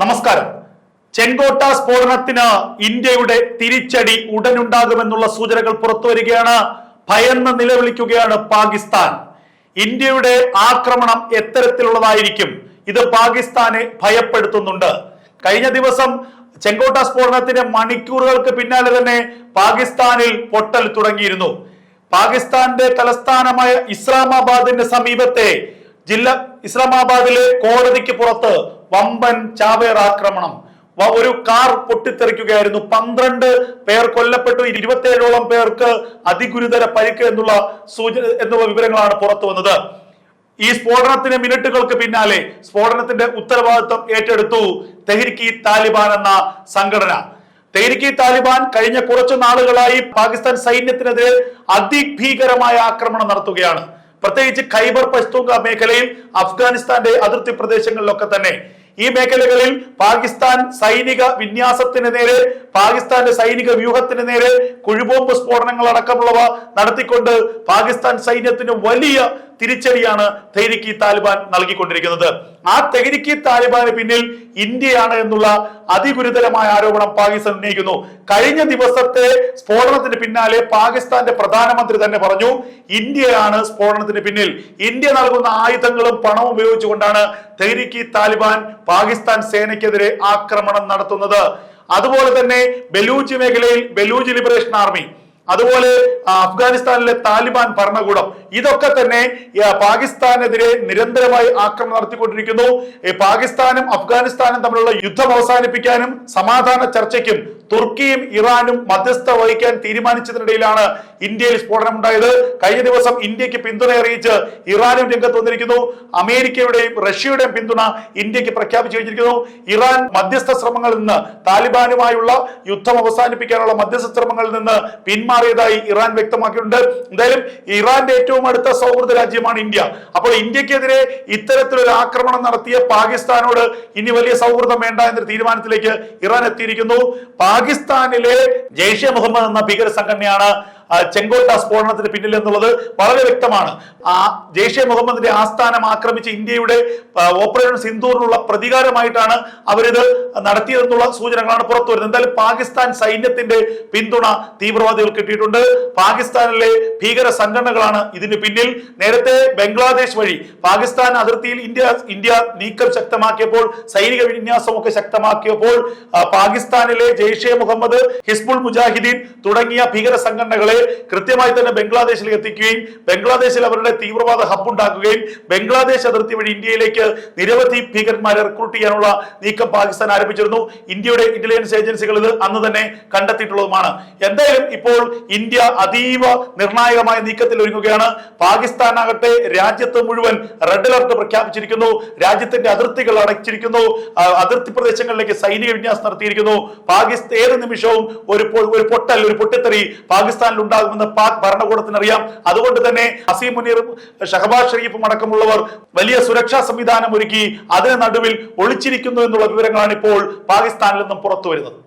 നമസ്കാരം. ചെങ്കോട്ട സ്ഫോടനത്തിന് ഇന്ത്യയുടെ തിരിച്ചടി ഉടനുണ്ടാകുമെന്നുള്ള സൂചനകൾ പുറത്തുവരികയാണ് ഭയന്ന് നിലവിളിക്കുകയാണ് പാകിസ്ഥാൻ. ഇന്ത്യയുടെ ആക്രമണം എത്തരത്തിലുള്ളതായിരിക്കും. ഇത് പാകിസ്ഥാനെ ഭയപ്പെടുത്തുന്നുണ്ട്. കഴിഞ്ഞ ദിവസം ചെങ്കോട്ട സ്ഫോടനത്തിന്റെ മണിക്കൂറുകൾക്ക് പിന്നാലെ തന്നെ പാകിസ്ഥാനിൽ പൊട്ടൽ തുടങ്ങിയിരുന്നു. പാകിസ്ഥാന്റെ തലസ്ഥാനമായ ഇസ്ലാമാബാദിന്റെ സമീപത്തെ ജില്ല ഇസ്ലാമാബാദിലെ കോടതിക്ക് പുറത്ത് വമ്പൻ ചാവേർ ആക്രമണം. ഒരു കാർ പൊട്ടിത്തെറിക്കുകയായിരുന്നു. പന്ത്രണ്ട് പേർ കൊല്ലപ്പെട്ടു. ഇരുപത്തിയേഴോളം പേർക്ക് അതിഗുരുതര പരിക്ക് എന്നുള്ള സൂചന എന്നുള്ള വിവരങ്ങളാണ് പുറത്തു വന്നത്. ഈ സ്ഫോടനത്തിന് മിനിറ്റുകൾക്ക് പിന്നാലെ സ്ഫോടനത്തിന്റെ ഉത്തരവാദിത്വം ഏറ്റെടുത്തു തെഹ്രിക്കി താലിബാൻ എന്ന സംഘടന. തെഹ്രിക്കി താലിബാൻ കഴിഞ്ഞ കുറച്ചു നാളുകളായി പാകിസ്ഥാൻ സൈന്യത്തിനെതിരെ അതിഭീകരമായ ആക്രമണം നടത്തുകയാണ്. പ്രത്യേകിച്ച് ഖൈബർ പഷ്തൂങ്ക മേഖലയിൽ അഫ്ഗാനിസ്ഥാന്റെ അതിർത്തി പ്രദേശങ്ങളിലൊക്കെ തന്നെ. ഈ മേഖലകളിൽ പാകിസ്ഥാൻ സൈനിക വിന്യാസത്തിന് നേരെ പാകിസ്ഥാന്റെ സൈനിക വ്യൂഹത്തിന് നേരെ കുഴിബോംബ് സ്ഫോടനങ്ങൾ അടക്കമുള്ളവ നടത്തിക്കൊണ്ട് പാകിസ്ഥാൻ സൈന്യത്തിന് വലിയ തിരിച്ചടിയാണ് തെഹരിക്ക് താലിബാൻ നൽകിക്കൊണ്ടിരിക്കുന്നത്. ആ തെഹരിക്ക് താലിബാന് പിന്നിൽ ഇന്ത്യയാണ് എന്നുള്ള അതിഗുരുതരമായ ആരോപണം പാകിസ്ഥാൻ ഉന്നയിക്കുന്നു. കഴിഞ്ഞ ദിവസത്തെ സ്ഫോടനത്തിന് പിന്നാലെ പാകിസ്ഥാന്റെ പ്രധാനമന്ത്രി തന്നെ പറഞ്ഞു ഇന്ത്യയാണ് സ്ഫോടനത്തിന് പിന്നിൽ. ഇന്ത്യ നൽകുന്ന ആയുധങ്ങളും പണവും ഉപയോഗിച്ചുകൊണ്ടാണ് തെഹരിക്ക് താലിബാൻ പാകിസ്ഥാൻ സേനയ്ക്കെതിരെ ആക്രമണം നടത്തുന്നത്. അതുപോലെ തന്നെ ബലൂച്ച് മേഖലയിൽ ബലൂച്ച് ലിബറേഷൻ ആർമി അതുപോലെ അഫ്ഗാനിസ്ഥാനിലെ താലിബാൻ ഭരണകൂടം. ഇതൊക്കെ തന്നെ പാകിസ്ഥാനെതിരെ നിരന്തരമായി ആക്രമണം നടത്തിക്കൊണ്ടിരിക്കുന്നു. പാകിസ്ഥാനും അഫ്ഗാനിസ്ഥാനും തമ്മിലുള്ള യുദ്ധം അവസാനിപ്പിക്കാനും സമാധാന ചർച്ചയ്ക്കും തുർക്കിയും ഇറാനും മധ്യസ്ഥ വഹിക്കാൻ തീരുമാനിച്ചതിനിടയിലാണ് ഇന്ത്യയിൽ സ്ഫോടനം ഉണ്ടായത് കഴിഞ്ഞ ദിവസം ഇന്ത്യയ്ക്ക് പിന്തുണ അറിയിച്ച് ഇറാനും രംഗത്ത് വന്നിരിക്കുന്നു. അമേരിക്കയുടെയും റഷ്യയുടെയും പിന്തുണ ഇന്ത്യയ്ക്ക് പ്രഖ്യാപിച്ചു കഴിഞ്ഞിരിക്കുന്നു. ഇറാൻ മധ്യസ്ഥ ശ്രമങ്ങളിൽ നിന്ന് താലിബാനുമായുള്ള യുദ്ധം അവസാനിപ്പിക്കാനുള്ള മധ്യസ്ഥ ശ്രമങ്ങളിൽ നിന്ന് പിന്മാറിയതായി ഇറാൻ വ്യക്തമാക്കിയിട്ടുണ്ട്. എന്തായാലും ഇറാന്റെ ഏറ്റവും അടുത്ത സൗഹൃദ രാജ്യമാണ് ഇന്ത്യ. അപ്പോൾ ഇന്ത്യക്കെതിരെ ഇത്തരത്തിലൊരു ആക്രമണം നടത്തിയ പാകിസ്ഥാനോട് ഇനി വലിയ സൗഹൃദം വേണ്ട എന്ന തീരുമാനത്തിലേക്ക് ഇറാൻ എത്തിയിരിക്കുന്നു. പാകിസ്ഥാനിലെ ജെയ്ഷെ മുഹമ്മദ് എന്ന ഭീകര സംഘടനയാണ് ചെങ്കോട്ട സ്ഫോടനത്തിന് പിന്നിൽ എന്നുള്ളത് വളരെ വ്യക്തമാണ്. ആ ജെയ്ഷെ മുഹമ്മദിന്റെ ആസ്ഥാനം ആക്രമിച്ച ഇന്ത്യയുടെ ഓപ്പറേഷൻ സിന്ധൂറിനുള്ള പ്രതികാരമായിട്ടാണ് അവരിത് നടത്തിയതെന്നുള്ള സൂചനകളാണ് പുറത്തു വരുന്നത്. എന്തായാലും പാകിസ്ഥാൻ സൈന്യത്തിന്റെ പിന്തുണ തീവ്രവാദികൾ കിട്ടിയിട്ടുണ്ട്. പാകിസ്ഥാനിലെ ഭീകര സംഘടനകളാണ് ഇതിന് പിന്നിൽ. നേരത്തെ ബംഗ്ലാദേശ് വഴി പാകിസ്ഥാൻ അതിർത്തിയിൽ ഇന്ത്യ ഇന്ത്യ നീക്കം ശക്തമാക്കിയപ്പോൾ സൈനിക വിന്യാസം ഒക്കെ ശക്തമാക്കിയപ്പോൾ പാകിസ്ഥാനിലെ ജെയ്ഷെ മുഹമ്മദ് ഹിസ്ബുൾ മുജാഹിദീൻ തുടങ്ങിയ ഭീകര സംഘടനകളെ കൃത്യമായി തന്നെ ബംഗ്ലാദേശിൽ എത്തിക്കുകയും ബംഗ്ലാദേശിൽ അവരുടെ തീവ്രവാദ ഹബ്ബ് ഉണ്ടാക്കുകയും ബംഗ്ലാദേശ് അതിർത്തി വഴി ഇന്ത്യയിലേക്ക് നിരവധി ഭീകരന്മാരെ റിക്രൂട്ട് ചെയ്യാനുള്ള നീക്കം പാകിസ്ഥാൻ ആരംഭിച്ചിരുന്നു. ഇന്ത്യയുടെ ഇന്റലിജൻസ് ഏജൻസികൾ ഇത് അന്ന് തന്നെ കണ്ടെത്തിയിട്ടുള്ളതുമാണ്. എന്തായാലും ഇപ്പോൾ ഇന്ത്യ അതീവ നിർണായകമായ നീക്കത്തിൽ ഒരുങ്ങുകയാണ്. പാകിസ്ഥാനാകട്ടെ രാജ്യത്ത് മുഴുവൻ റെഡ് അലർട്ട് പ്രഖ്യാപിച്ചിരിക്കുന്നു. രാജ്യത്തിന്റെ അതിർത്തികൾ അടച്ചിരിക്കുന്നു. അതിർത്തി പ്രദേശങ്ങളിലേക്ക് സൈനിക വിന്യാസം നടത്തിയിരിക്കുന്നു. പാകിസ്ഥാൻ ഏത് നിമിഷവും ഒരു ഒരു പൊട്ടൽ ഒരു പൊട്ടിത്തെറി പാകിസ്ഥാനിൽ ഉണ്ടാകുമെന്ന് പാക് ഭരണകൂടത്തിന് അറിയാം അതുകൊണ്ട് തന്നെ അസീം മുനീറും ഷഹബാസ് ഷെരീഫും അടക്കമുള്ളവർ വലിയ സുരക്ഷാ സംവിധാനം ഒരുക്കി അതിന് നടുവിൽ ഒളിച്ചിരിക്കുന്നു എന്നുള്ള വിവരങ്ങളാണ് ഇപ്പോൾ പാകിസ്ഥാനിൽ നിന്നും പുറത്തു വരുന്നത്